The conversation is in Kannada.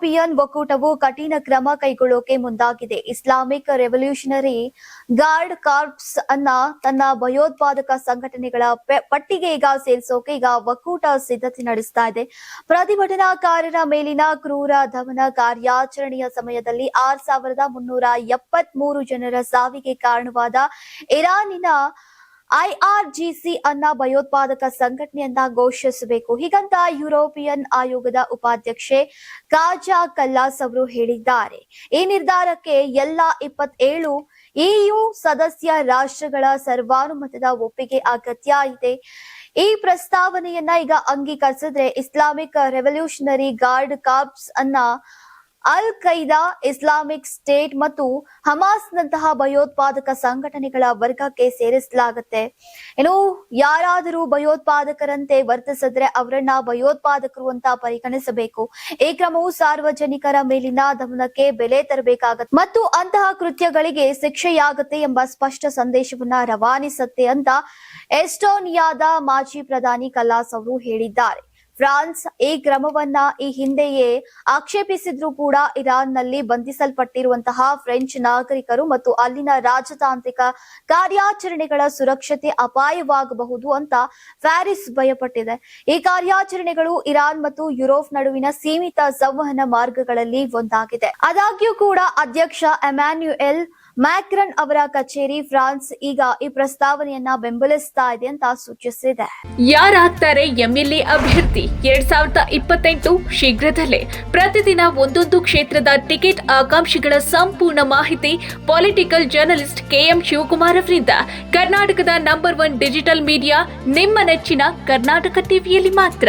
ಯುರೋಪಿಯನ್ ಒಕ್ಕೂಟವು ಕಠಿಣ ಕ್ರಮ ಕೈಗೊಳ್ಳೋಕೆ ಮುಂದಾಗಿದೆ. ಇಸ್ಲಾಮಿಕ್ ರೆವಲ್ಯೂಷನರಿ ಗಾರ್ಡ್ ಕಾರ್ಪ್ಸ್ ಅನ್ನ ತನ್ನ ಭಯೋತ್ಪಾದಕ ಸಂಘಟನೆಗಳ ಪಟ್ಟಿಗೆ ಈಗ ಸೇರಿಸೋಕೆ ಈಗ ಒಕ್ಕೂಟ ಸಿದ್ಧತೆ ನಡೆಸ್ತಾ ಇದೆ. ಪ್ರತಿಭಟನಾಕಾರರ ಮೇಲಿನ ಕ್ರೂರ ಧವನ ಕಾರ್ಯಾಚರಣೆಯ ಸಮಯದಲ್ಲಿ ಆರ್ ಸಾವಿರದ ಮುನ್ನೂರ ಎಪ್ಪತ್ತ್ ಮೂರು ಜನರ ಸಾವಿಗೆ ಕಾರಣವಾದ ಇರಾನಿನ ಐಆರ್ಜಿಸಿ ಅನ್ನ ಭಯೋತ್ಪಾದಕ ಸಂಘಟನೆಯನ್ನ ಘೋಷಿಸಬೇಕು. ಹೀಗಂತ ಯುರೋಪಿಯನ್ ಆಯೋಗದ ಉಪಾಧ್ಯಕ್ಷೆ ಕಾಜಾ ಕಲ್ಲಾಸ್ ಅವರು ಹೇಳಿದ್ದಾರೆ. ಈ ನಿರ್ಧಾರಕ್ಕೆ ಎಲ್ಲಾ ಇಪ್ಪತ್ತೇಳು ಇಯು ಸದಸ್ಯ ರಾಷ್ಟ್ರಗಳ ಸರ್ವಾನುಮತದ ಒಪ್ಪಿಗೆ ಅಗತ್ಯ ಇದೆ. ಈ ಪ್ರಸ್ತಾವನೆಯನ್ನ ಈಗ ಅಂಗೀಕರಿಸಿದ್ರೆ ಇಸ್ಲಾಮಿಕ್ ರೆವಲ್ಯೂಷನರಿ ಗಾರ್ಡ್ ಕಾಪ್ಸ್ ಅನ್ನ ಅಲ್ ಖೈದಾ ಇಸ್ಲಾಮಿಕ್ ಸ್ಟೇಟ್ ಮತ್ತು ಹಮಾಸ್ನಂತಹ ಭಯೋತ್ಪಾದಕ ಸಂಘಟನೆಗಳ ವರ್ಗಕ್ಕೆ ಸೇರಿಸಲಾಗುತ್ತೆ. ಏನು ಯಾರಾದರೂ ಭಯೋತ್ಪಾದಕರಂತೆ ವರ್ತಿಸಿದ್ರೆ ಅವರನ್ನ ಭಯೋತ್ಪಾದಕರು ಅಂತ ಪರಿಗಣಿಸಬೇಕು. ಈ ಕ್ರಮವು ಸಾರ್ವಜನಿಕರ ಮೇಲಿನ ದಮನಕ್ಕೆ ಬೆಲೆ ತರಬೇಕಾಗತ್ತೆ. ಮತ್ತು ಅಂತಹ ಕೃತ್ಯಗಳಿಗೆ ಶಿಕ್ಷೆಯಾಗುತ್ತೆ ಎಂಬ ಸ್ಪಷ್ಟ ಸಂದೇಶವನ್ನ ರವಾನಿಸುತ್ತೆ ಅಂತ ಎಸ್ಟೋನಿಯಾದ ಮಾಜಿ ಪ್ರಧಾನಿ ಕಲಾಸ್ ಅವರು ಹೇಳಿದ್ದಾರೆ. ಫ್ರಾನ್ಸ್ ಈ ಕ್ರಮವನ್ನ ಈ ಹಿಂದೆಯೇ ಆಕ್ಷೇಪಿಸಿದ್ರು ಕೂಡ ಇರಾನ್ನಲ್ಲಿ ಬಂಧಿಸಲ್ಪಟ್ಟಿರುವಂತಹ ಫ್ರೆಂಚ್ ನಾಗರಿಕರು ಮತ್ತು ಅಲ್ಲಿನ ರಾಜತಾಂತ್ರಿಕ ಕಾರ್ಯಾಚರಣೆಗಳ ಸುರಕ್ಷತೆ ಅಪಾಯವಾಗಬಹುದು ಅಂತ ಪ್ಯಾರಿಸ್ ಭಯಪಟ್ಟಿದೆ. ಈ ಕಾರ್ಯಾಚರಣೆಗಳು ಇರಾನ್ ಮತ್ತು ಯುರೋಪ್ ನಡುವಿನ ಸೀಮಿತ ಸಂವಹನ ಮಾರ್ಗಗಳಲ್ಲಿ ಒಂದಾಗಿದೆ. ಆದಾಗ್ಯೂ ಕೂಡ ಅಧ್ಯಕ್ಷ ಎಮ್ಯಾನ್ಯುಯಲ್ ಮ್ಯಾಕ್ರನ್ ಅವರ ಕಚೇರಿ ಫ್ರಾನ್ಸ್ ಈಗ ಈ ಪ್ರಸ್ತಾವನೆಯನ್ನ ಬೆಂಬಲಿಸ್ತಾ ಇದೆ ಅಂತ ಸೂಚಿಸಿದೆ. ಯಾರಾಗ್ತಾರೆ ಎಂಎಲ್ಎ ಅಭ್ಯರ್ಥಿ? ಎರಡ್ ಸಾವಿರದ ಇಪ್ಪತ್ತೆಂಟು ಶೀಘ್ರದಲ್ಲೇ ಪ್ರತಿದಿನ ಒಂದೊಂದು ಕ್ಷೇತ್ರದ ಟಿಕೆಟ್ ಆಕಾಂಕ್ಷಿಗಳ ಸಂಪೂರ್ಣ ಮಾಹಿತಿ ಪೊಲಿಟಿಕಲ್ ಜರ್ನಲಿಸ್ಟ್ ಕೆಎಂ ಶಿವಕುಮಾರ್ ಅವರಿಂದ. ಕರ್ನಾಟಕದ ನಂಬರ್ ಒನ್ ಡಿಜಿಟಲ್ ಮೀಡಿಯಾ ನಿಮ್ಮ ನೆಚ್ಚಿನ ಕರ್ನಾಟಕ ಟಿವಿಯಲ್ಲಿ ಮಾತ್ರ.